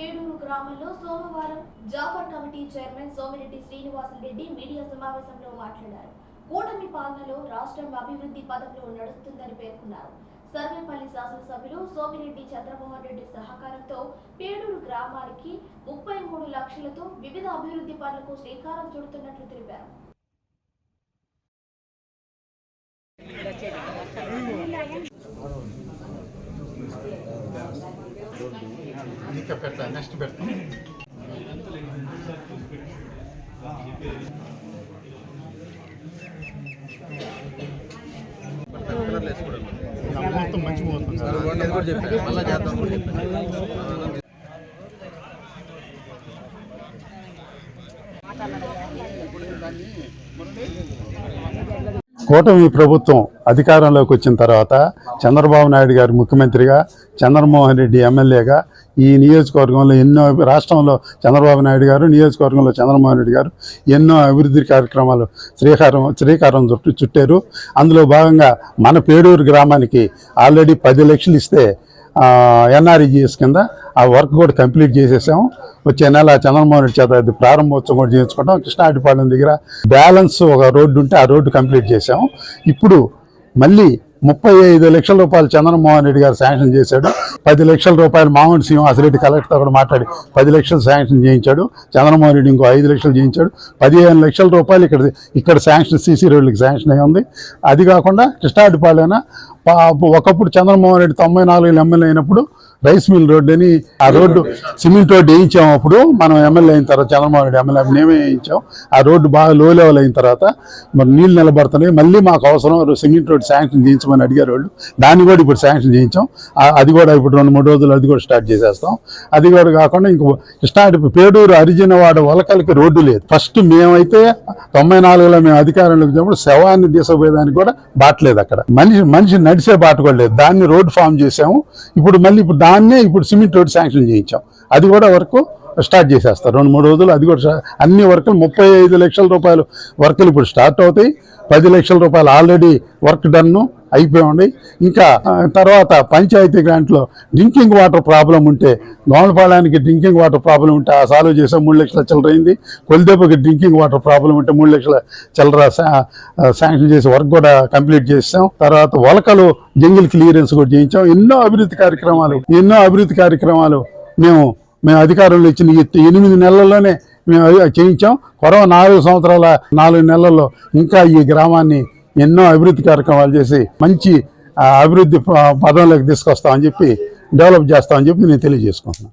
పేడూరు గ్రామంలో సోమవారం Jafar committee chairman Somireddy Srinivasa Reddy media సమావేశంలో మాట్లాడారు. కూటమి పాలనలో రాష్ట్రం అభివృద్ధి పథంలో నడుస్తుందని పేర్కొన్నారు. సర్వేపల్లి శాసనసభ్యులు సోమిరెడ్డి చంద్రమోహన్ రెడ్డి సహకారంతో పేడూరు గ్రామానికి ముప్పై మూడు లక్షలతో వివిధ అభివృద్ధి పనులకు శ్రీకారం చుడుతున్నట్లు తెలిపారు. ఇంకా పెట్టా నెక్స్ట్ పెడతాం ముహూర్తం మంచి ముహూర్తం కూటమి ప్రభుత్వం అధికారంలోకి వచ్చిన తర్వాత చంద్రబాబు నాయుడు గారు ముఖ్యమంత్రిగా చంద్రమోహన్ రెడ్డి ఎమ్మెల్యేగా ఈ నియోజకవర్గంలో ఎన్నో రాష్ట్రంలో చంద్రబాబు నాయుడు గారు నియోజకవర్గంలో చంద్రమోహన్ రెడ్డి గారు ఎన్నో అభివృద్ధి కార్యక్రమాలు శ్రీకారం శ్రీకారం చుట్టూ చుట్టారు. అందులో భాగంగా మన పేడూరు గ్రామానికి ఆల్రెడీ పది లక్షలు ఇస్తే ఎన్ఆర్ఈజిఎస్ కింద ఆ వర్క్ కూడా కంప్లీట్ చేసేసాము. వచ్చే నెల చంద్రమోహన్ రెడ్డి చేత అది ప్రారంభోత్సవం కూడా చేయించుకుంటాం. కృష్ణాటిపాలెం దగ్గర బ్యాలెన్స్ ఒక రోడ్డు ఉంటే ఆ రోడ్డు కంప్లీట్ చేసాము ఇప్పుడు మళ్ళీ ముప్పై ఐదు లక్షల రూపాయలు చంద్రమోహన్ రెడ్డి గారు శాంక్షన్ చేశాడు. పది లక్షల రూపాయలు మామూలు శ్రీనివాసరెడ్డి కలెక్టర్తో కూడా మాట్లాడి పది లక్షలు శాంక్షన్ చేయించాడు. చంద్రమోహన్ రెడ్డి ఇంకో ఐదు లక్షలు చేయించాడు. పదిహేను లక్షల రూపాయలు ఇక్కడ ఇక్కడ శాంక్షన్ సీసీ రోడ్లకి శాంక్షన్ అయి ఉంది. అది కాకుండా కృష్ణాడిపాలైన ఒకప్పుడు చంద్రమోహన్ రెడ్డి తొంభై నాలుగు ఎమ్మెల్యే అయినప్పుడు రైస్ మిల్ రోడ్డు అని ఆ రోడ్డు సిమెంట్ రోడ్డు వేయించాం అప్పుడు. మనం ఎమ్మెల్యే అయిన తర్వాత చంద్రబాబు నాయుడు ఎమ్మెల్యే మేమే వేయించాం. ఆ రోడ్డు బాగా లో లెవెల్ అయిన తర్వాత మరి నీళ్ళు నిలబడుతున్నాయి. మళ్ళీ మాకు అవసరం సిమెంట్ రోడ్డు శాంక్షన్ చేయించమని అడిగారు వాళ్ళు. దాన్ని కూడా ఇప్పుడు శాంక్షన్ చేయించాం. అది కూడా ఇప్పుడు రెండు మూడు రోజులు అది కూడా స్టార్ట్ చేసేస్తాం. అది కూడా కాకుండా ఇంకో స్టార్ట్ పేడూరు అరిజినవాడ వలకలకి రోడ్డు లేదు. ఫస్ట్ మేమైతే తొంభై నాలుగులో మేము అధికారంలోకి వచ్చినప్పుడు శవాన్ని తీసుకుపోయేదానికి కూడా బాటలేదు అక్కడ. మనిషి మనిషి నడిచే బాట కూడా లేదు. దాన్ని రోడ్డు ఫామ్ చేసాము. ఇప్పుడు మళ్ళీ ఇప్పుడు దాన్నే ఇప్పుడు సిమెంట్ రోడ్ శాంక్షన్ చేయించాం. అది కూడా వరకు స్టార్ట్ చేసేస్తారు. రెండు మూడు రోజులు అది కూడా అన్ని వర్కులు ముప్పై ఐదు లక్షల రూపాయలు వర్కులు ఇప్పుడు స్టార్ట్ అవుతాయి. పది లక్షల రూపాయలు ఆల్రెడీ వర్క్ డన్ను అయిపోయి ఉన్నాయి ఇంకా తర్వాత పంచాయతీ గ్రాంట్లో డ్రింకింగ్ వాటర్ ప్రాబ్లం ఉంటే దోమలపాలెనికి డ్రింకింగ్ వాటర్ ప్రాబ్లం ఉంటే ఆ సాల్వ్ చేసాం మూడు లక్షల చిల్లర కొలిదేపుకి డ్రింకింగ్ వాటర్ ప్రాబ్లం ఉంటే మూడు లక్షల చిల్లర శా- శాంక్షన్ చేసి వర్క్ కూడా కంప్లీట్ చేసాం. తర్వాత వలకలు జంగిల్ క్లియరెన్స్ కూడా చేయించాం. ఎన్నో అభివృద్ధి కార్యక్రమాలు ఎన్నో అభివృద్ధి కార్యక్రమాలు మేము మేము అధికారంలో ఇచ్చిన ఎనిమిది నెలల్లోనే మేము చేయించాం. కొరవ నాలుగు సంవత్సరాల నాలుగు నెలల్లో ఇంకా ఈ గ్రామాన్ని ఎన్నో అభివృద్ధి కార్యక్రమాలు చేసి మంచి అభివృద్ధి ప- పదంలోకి తీసుకొస్తామని చెప్పి డెవలప్ చేస్తామని చెప్పి నేను తెలియజేసుకుంటున్నాను.